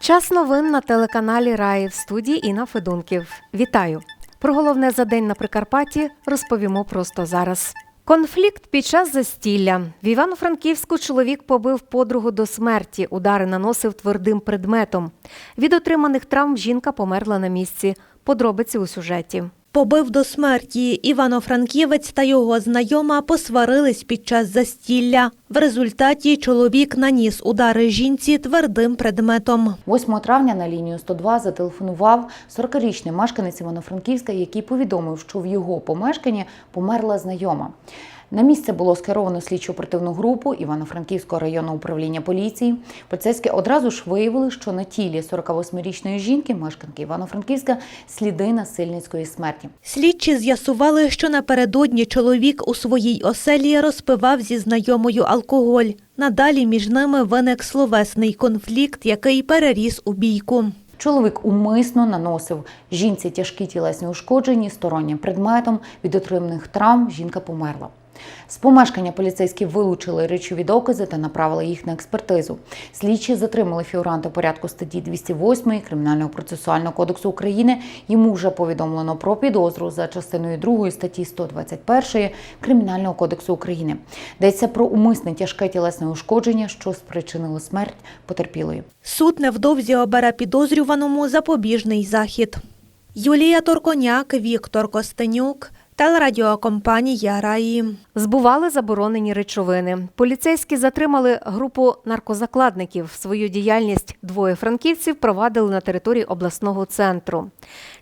Час новин на телеканалі Раї в студії Інна Федунків. Вітаю! Про головне за день на Прикарпатті розповімо просто зараз. Конфлікт під час застілля в Івано-Франківську чоловік побив подругу до смерті. Удари наносив твердим предметом. Від отриманих травм жінка померла на місці. Подробиці у сюжеті. Побив до смерті. Івано-Франківець та його знайома посварились під час застілля. В результаті чоловік наніс удари жінці твердим предметом. 8 травня на лінію 102 зателефонував 40-річний мешканець Івано-Франківська, який повідомив, що в його помешканні померла знайома. На місце було скеровано слідчо оперативну групу Івано-Франківського районного управління поліції. Поліцейські одразу ж виявили, що на тілі 48-річної жінки, мешканки Івано-Франківська, сліди насильницької смерті. Слідчі з'ясували, що напередодні чоловік у своїй оселі розпивав зі знайомою алкоголь. Надалі між ними виник словесний конфлікт, який переріс у бійку. Чоловік умисно наносив жінці тяжкі тілесні ушкодження стороннім предметом. Від отриманих травм жінка померла. З помешкання поліцейські вилучили речові докази та направили їх на експертизу. Слідчі затримали фігуранта порядку статті 208 Кримінального процесуального кодексу України. Йому вже повідомлено про підозру за частиною 2 статті 121 Кримінального кодексу України. Йдеться про умисне тяжке тілесне ушкодження, що спричинило смерть потерпілої. Суд невдовзі обере підозрюваному запобіжний захід. Юлія Торконяк, Віктор Костенюк, телерадіокомпанія Раї. Збували заборонені речовини. Поліцейські затримали групу наркозакладників. Свою діяльність двоє франківців провадили на території обласного центру.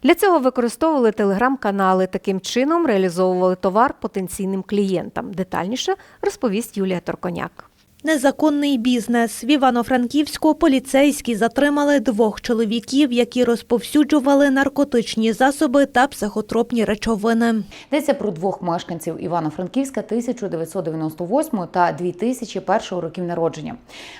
Для цього використовували телеграм-канали. Таким чином реалізовували товар потенційним клієнтам. Детальніше розповість Юлія Торконяк. Незаконний бізнес. В Івано-Франківську поліцейські затримали двох чоловіків, які розповсюджували наркотичні засоби та психотропні речовини. Йдеться про двох мешканців Івано-Франківська 1998 та 2001 років народження.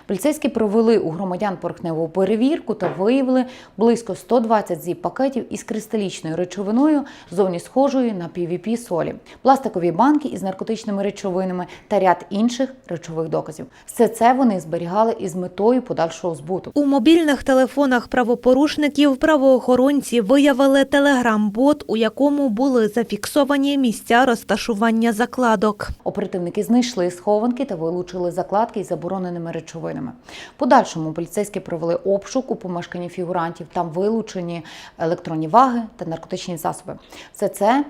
Поліцейські провели у громадян порохневу перевірку та виявили близько 120 зіп пакетів із кристалічною речовиною, зовні схожою на PVP солі, пластикові банки із наркотичними речовинами та ряд інших речових доказів. Все це вони зберігали із метою подальшого збуту. У мобільних телефонах правопорушників правоохоронці виявили телеграм-бот, у якому були зафіксовані місця розташування закладок. Оперативники знайшли схованки та вилучили закладки із забороненими речовинами. Подальшому поліцейські провели обшук у помешканні фігурантів. Там вилучені електронні ваги та наркотичні засоби. Все це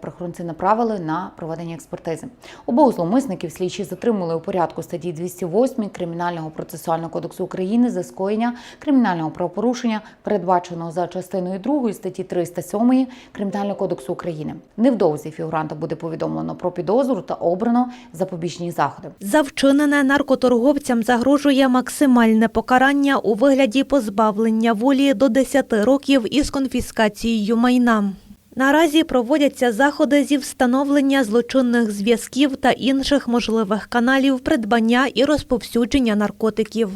правоохоронці направили на проведення експертизи. Обох зловмисників слідчі затримали у порядку статті 208 Кримінального процесуального кодексу України за скоєння кримінального правопорушення, передбаченого за частиною 2 статті 307 Кримінального кодексу України. Невдовзі фігуранта буде повідомлено про підозру та обрано запобіжні заходи. За вчинене наркоторговцям загрожує максимальне покарання у вигляді позбавлення волі до 10 років із конфіскацією майна. Наразі проводяться заходи зі встановлення злочинних зв'язків та інших можливих каналів придбання і розповсюдження наркотиків.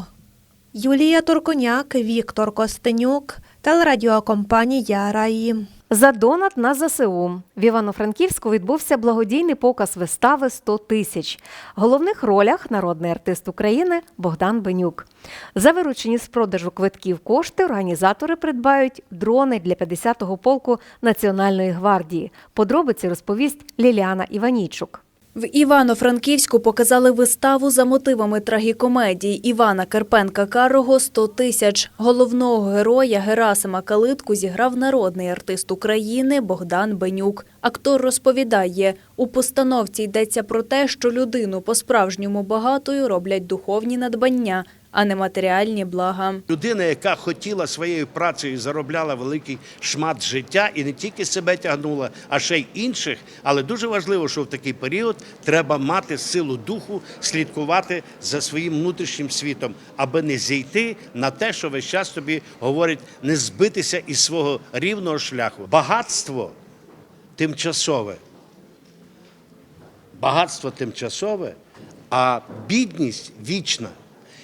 Юлія Турконяк, Віктор Костенюк, телерадіокомпанія Раї. За донат на ЗСУ в Івано-Франківську відбувся благодійний показ вистави «100 тисяч. В головних ролях народний артист України Богдан Бенюк. За виручені з продажу квитків кошти організатори придбають дрони для 50-го полку Національної гвардії. Подробиці розповість Ліліана Іванійчук. В Івано-Франківську показали виставу за мотивами трагікомедії Івана Карпенка Карого «100 тисяч. Головного героя Герасима Калитку зіграв народний артист України Богдан Бенюк. Актор розповідає, у постановці йдеться про те, що людину по-справжньому багатою роблять духовні надбання, а не матеріальні блага. Людина, яка хотіла своєю працею заробляла великий шмат життя і не тільки себе тягнула, а ще й інших. Але дуже важливо, що в такий період треба мати силу духу, слідкувати за своїм внутрішнім світом, аби не зійти на те, що весь час тобі говорить, не збитися із свого рівного шляху. Багатство тимчасове. Багатство тимчасове, а бідність вічна.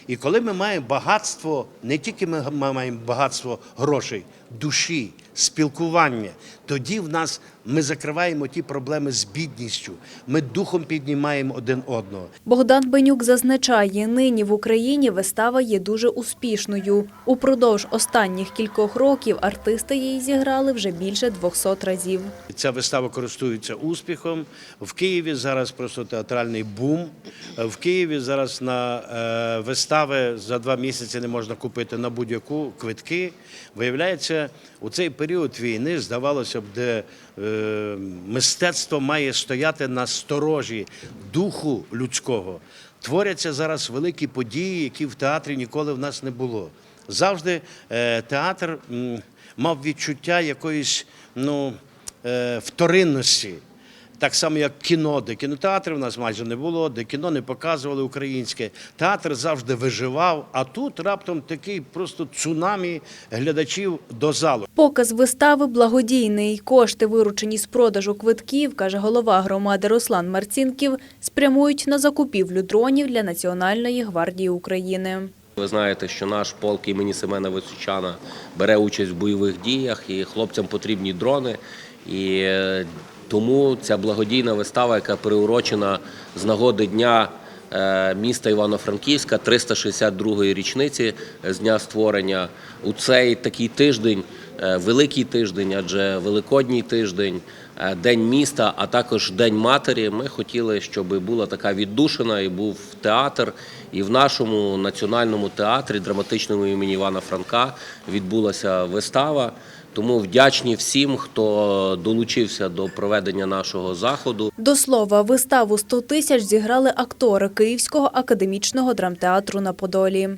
І коли ми маємо багатство, не тільки ми маємо багатство грошей, душі, спілкування, тоді в нас ми закриваємо ті проблеми з бідністю. Ми духом піднімаємо один одного. Богдан Бенюк зазначає, нині в Україні вистава є дуже успішною. Упродовж останніх кількох років артисти її зіграли вже більше 200 разів. Ця вистава користується успіхом. В Києві зараз просто театральний бум. В Києві зараз на е, вистави за два місяці не можна купити на будь-яку квитки. Виявляється, у цей період війни здавалося б, де е, мистецтво має стояти на сторожі духу людського. Творяться зараз великі події, які в театрі ніколи в нас не було. Завжди е, театр м, мав відчуття якоїсь ну, е, вторинності. Так само, як кіно, де кінотеатрів у нас майже не було, де кіно не показували українське. Театр завжди виживав, а тут раптом такий просто цунамі глядачів до залу. Показ вистави благодійний. Кошти, виручені з продажу квитків, каже голова громади Руслан Марцінків, спрямують на закупівлю дронів для Національної гвардії України. Ви знаєте, що наш полк імені Семена Височана бере участь в бойових діях, і хлопцям потрібні дрони. І е, тому ця благодійна вистава, яка приурочена з нагоди дня е, міста Івано-Франківська, 362-ї річниці з дня створення, у цей такий тиждень, е, великий тиждень, адже Великодній тиждень. е, День міста, а також День матері. Ми хотіли, щоб була така віддушина і був театр. І в нашому національному театрі, драматичному імені Івана Франка, відбулася вистава. Тому вдячні всім, хто долучився до проведення нашого заходу. До слова, виставу «100 тисяч зіграли актори Київського академічного драмтеатру на Подолі.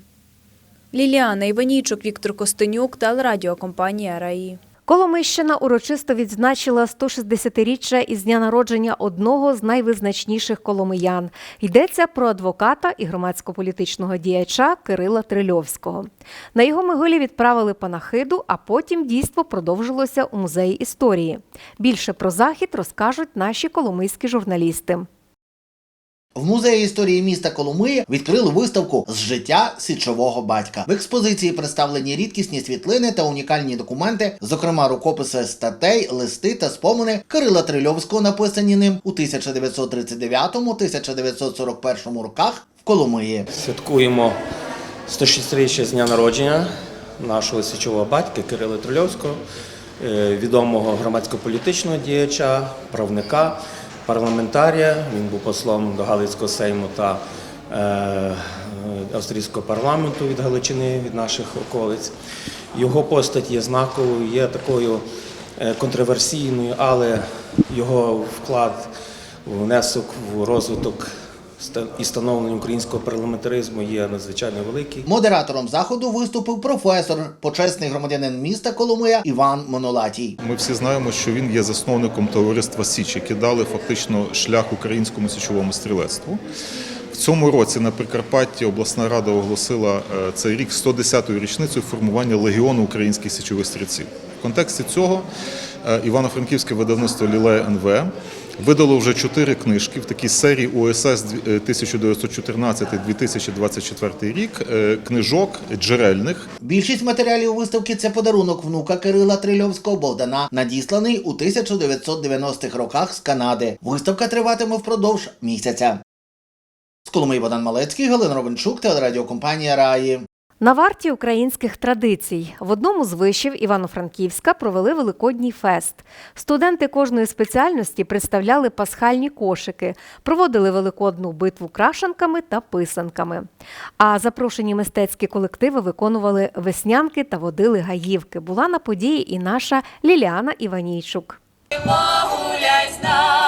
Ліліана Іванійчук, Віктор Костенюк, телерадіокомпанія «Раї». Коломищина урочисто відзначила 160-річчя із дня народження одного з найвизначніших коломиян. Йдеться про адвоката і громадсько-політичного діяча Кирила Трильовського. На його могилі відправили панахиду, а потім дійство продовжилося у музеї історії. Більше про захід розкажуть наші коломийські журналісти. В музеї історії міста Коломиї відкрили виставку з життя січового батька. В експозиції представлені рідкісні світлини та унікальні документи, зокрема рукописи статей, листи та спомини Кирила Трильовського, написані ним у 1939-1941 роках в Коломиї. Святкуємо 106-річчя з дня народження нашого січового батька Кирила Трильовського, е, відомого громадсько-політичного діяча, правника, парламентарія. Він був послом до Галицького сейму та е, австрійського парламенту від Галичини, від наших околиць. Його постать є знаковою, є такою е, контроверсійною, але його вклад, внесок в розвиток і становлення українського парламентаризму є надзвичайно великий. Модератором заходу виступив професор, почесний громадянин міста Коломия Іван Монолатій. Ми всі знаємо, що він є засновником товариства Січ, які дали фактично шлях українському січовому стрілецтву. В цьому році на Прикарпатті обласна рада оголосила е, цей рік 110-ю річницею формування легіону українських січових стрільців. В контексті цього е, Івано-Франківське видавництво Лілея НВ видало вже чотири книжки в такій серії УСС 1914-2024 рік е, книжок джерельних Більшість матеріалів виставки це подарунок внука Кирила Трильовського Богдана, надісланий у 1990-х роках з Канади. Виставка триватиме впродовж місяця. З Коломиї Богдан Малецький, Галина Ровенчук, телерадіокомпанія Раї. На варті українських традицій в одному з вишів Івано-Франківська провели Великодній фест. Студенти кожної спеціальності представляли пасхальні кошики, проводили великодну битву крашенками та писанками. А запрошені мистецькі колективи виконували веснянки та водили гаївки. Була на події і наша Ліліана Іванійчук. Погуляй з нами,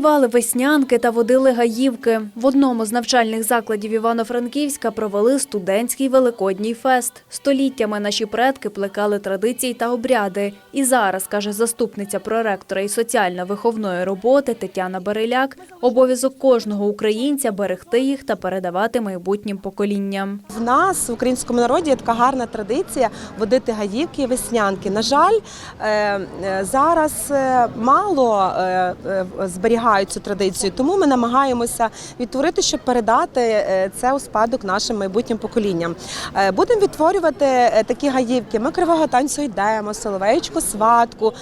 Співали веснянки та водили гаївки. В одному з навчальних закладів Івано-Франківська провели студентський великодній фест. Століттями наші предки плекали традиції та обряди. І зараз, каже заступниця проректора і соціально-виховної роботи Тетяна Бариляк, обов'язок кожного українця берегти їх та передавати майбутнім поколінням. В нас в українському народі є така гарна традиція водити гаївки і веснянки. На жаль, е, е, зараз е, мало е, зберігають цю традицію, тому ми намагаємося відтворити, щоб передати е, це у спадок нашим майбутнім поколінням. Е, Будемо відтворювати е, такі гаївки. Ми кривого танцю йдемо, соловеєчку сватку,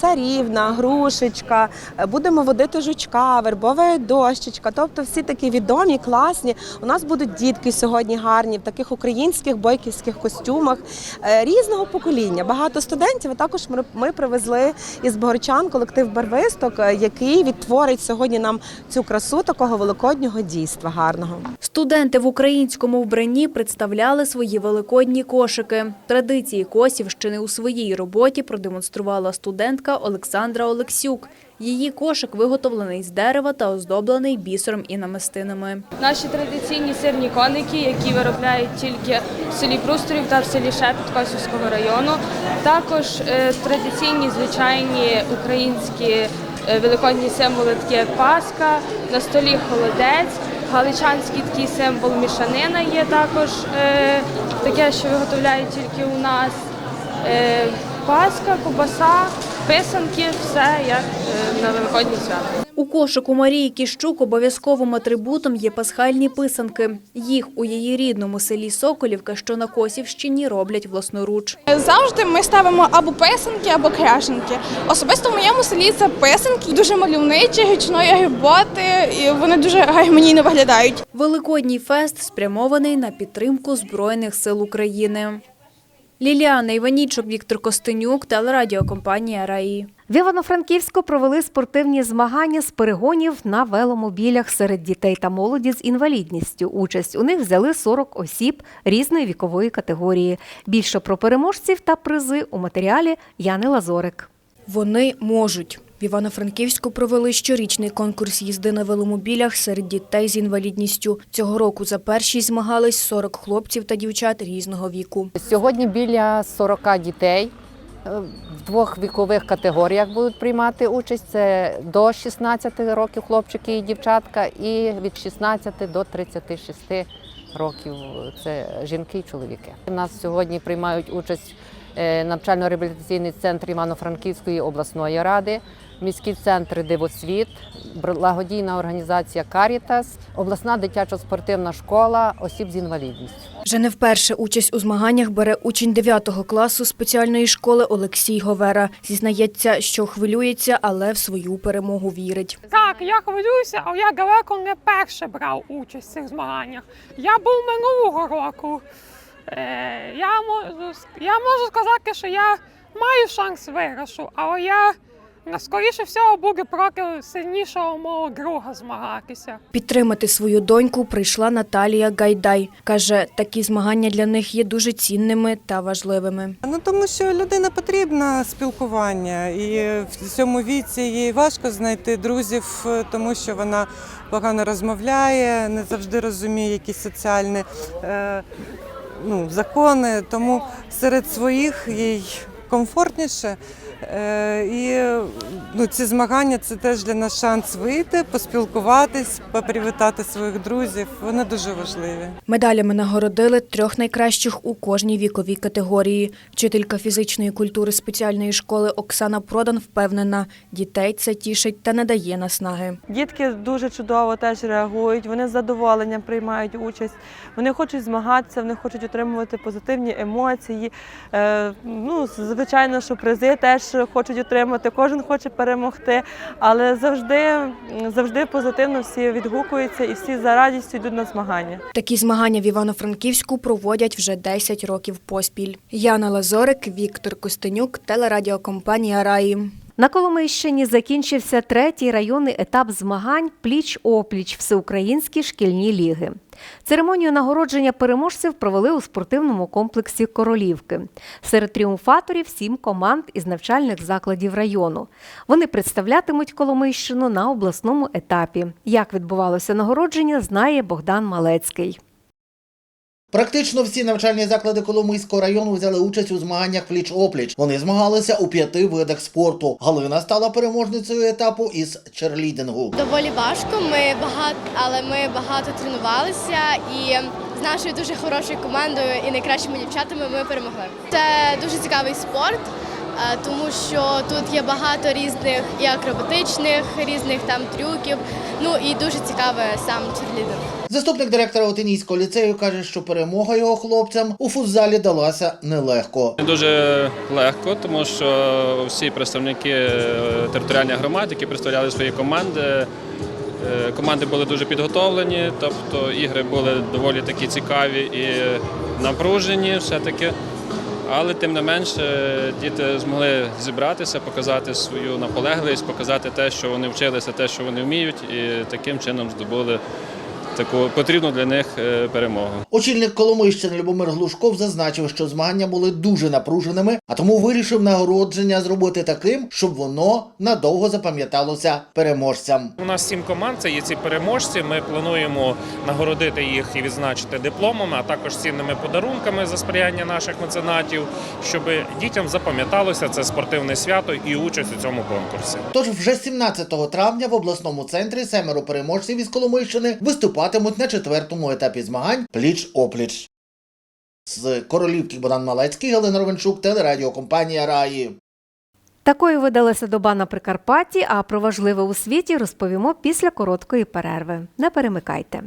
царівна, грушечка. Будемо водити жучка, вербова дощечка. Тобто всі такі відомі, класні. У нас будуть дітки сьогодні гарні в таких українських бойківських костюмах різного покоління. Багато студентів. А також ми- привезли із Богорчан колектив барвисток, який відтворить сьогодні нам цю красу такого великоднього дійства гарного. Студенти в українському вбранні представляли свої великодні кошики. Традиції Косівщини у своїй роботі продемонструвала студентка Олександра Олексюк. Її кошик виготовлений з дерева та оздоблений бісером і намистинами. Наші традиційні сирні коники, які виробляють тільки в селі Прусторів та в селі Шепіт Косівського району. Також е, традиційні звичайні українські великодні символи, такі як Пасха, на столі холодець, галичанський такий символ мішанина є також е, таке, що виготовляють тільки у нас. Е, Паска, кубаса, писанки, все як е, на великодні свято. У кошику Марії Кіщук обов'язковим атрибутом є пасхальні писанки. Їх у її рідному селі Соколівка, що на Косівщині, роблять власноруч. Завжди ми ставимо або писанки, або крашенки. Особисто в моєму селі це писанки, дуже мальовничі, гучної роботи, і вони дуже гармонійно виглядають. Великодній фест спрямований на підтримку Збройних сил України. Ліліана Іванічук, Віктор Костенюк, телерадіокомпанія «Раї». В Івано-Франківську провели спортивні змагання з перегонів на веломобілях серед дітей та молоді з інвалідністю. Участь у них взяли 40 осіб різної вікової категорії. Більше про переможців та призи у матеріалі Яни Лазорик. Вони можуть. В Івано-Франківську провели щорічний конкурс їзди на веломобілях серед дітей з інвалідністю. Цього року за першість змагались 40 хлопців та дівчат різного віку. Сьогодні біля 40 дітей е, в двох вікових категоріях будуть приймати участь. Це до 16 років хлопчики і дівчатка, і від 16 до 36 років це жінки і чоловіки. У нас сьогодні приймають участь е, навчально-реабілітаційний центр Івано-Франківської обласної ради, міський центр Дивосвіт, благодійна організація Карітас, обласна дитячо-спортивна школа осіб з інвалідністю. Вже не вперше участь у змаганнях бере учень 9 класу спеціальної школи Олексій Говера. Зізнається, що хвилюється, але в свою перемогу вірить. Так, я хвилююся, але я далеко не перше брав участь в цих змаганнях. Я був минулого року. Е, я, можу, я можу сказати, що я маю шанс виграшу, але я скоріше всього буду проти сильнішого мого друга змагатися. Підтримати свою доньку прийшла Наталія Гайдай. Каже, такі змагання для них є дуже цінними та важливими. Ну тому що людина потрібна спілкування, і в цьому віці їй важко знайти друзів, е, тому що вона погано розмовляє, не завжди розуміє якісь соціальні е, ну, закони. Тому серед своїх їй комфортніше. Е, І ну, ці змагання це теж для нас шанс вийти, поспілкуватись, попривітати своїх друзів. Вони дуже важливі. Медалями нагородили трьох найкращих у кожній віковій категорії. Вчителька фізичної культури спеціальної школи Оксана Продан впевнена, дітей це тішить та не дає наснаги. Дітки дуже чудово теж реагують. Вони з задоволенням приймають участь. Вони хочуть змагатися, вони хочуть отримувати позитивні емоції. Е, ну, звичайно, що призи теж хочуть отримати. Кожен хоче перемогти, але завжди, завжди позитивно всі відгукуються і всі за радістю йдуть на змагання. Такі змагання в Івано-Франківську проводять вже 10 років поспіль. Яна Лазорик, Віктор Костенюк, телерадіокомпанія Раї. На Коломийщині закінчився третій районний етап змагань пліч-опліч Всеукраїнські шкільні ліги. Церемонію нагородження переможців провели у спортивному комплексі Королівки. Серед тріумфаторів сім команд із навчальних закладів району. Вони представлятимуть Коломийщину на обласному етапі. Як відбувалося нагородження, знає Богдан Малецький. Практично всі навчальні заклади Коломийського району взяли участь у змаганнях пліч-опліч. Вони змагалися у п'яти видах спорту. Галина стала переможницею етапу із черлідингу. Доволі важко. Ми багато, але ми багато тренувалися і з нашою дуже хорошою командою і найкращими дівчатами ми перемогли. Це дуже цікавий спорт, тому що тут є багато різних і акробатичних, різних там трюків. Ну і дуже цікаве сам черлідинг. Заступник директора Отинійського ліцею каже, що перемога його хлопцям у футзалі далася нелегко. Дуже легко, тому що всі представники е, територіальних громад, які представляли свої команди, е, команди були дуже підготовлені, тобто ігри були доволі такі цікаві і напружені все-таки. Але тим не менше діти змогли зібратися, показати свою наполегливість, показати те, що вони вчилися, те, що вони вміють, і таким чином здобули таку потрібну для них е, перемогу. Очільник Коломийщини Любомир Глушков зазначив, що змагання були дуже напруженими, а тому вирішив нагородження зробити таким, щоб воно надовго запам'яталося переможцям. У нас сім команд, це є ці переможці. Ми плануємо нагородити їх і відзначити дипломами, а також цінними подарунками за сприяння наших меценатів, щоб дітям запам'яталося це спортивне свято і участь у цьому конкурсі. Тож вже 17 травня в обласному центрі семеро переможців із Коломийщини виступатимуть на четвертому етапі змагань пліч-опліч. З Королівки Богдан Малецький, Галина Ровенчук, телерадіокомпанія Раї. Такою видалася доба на Прикарпатті, а про важливе у світі розповімо після короткої перерви. Не перемикайте.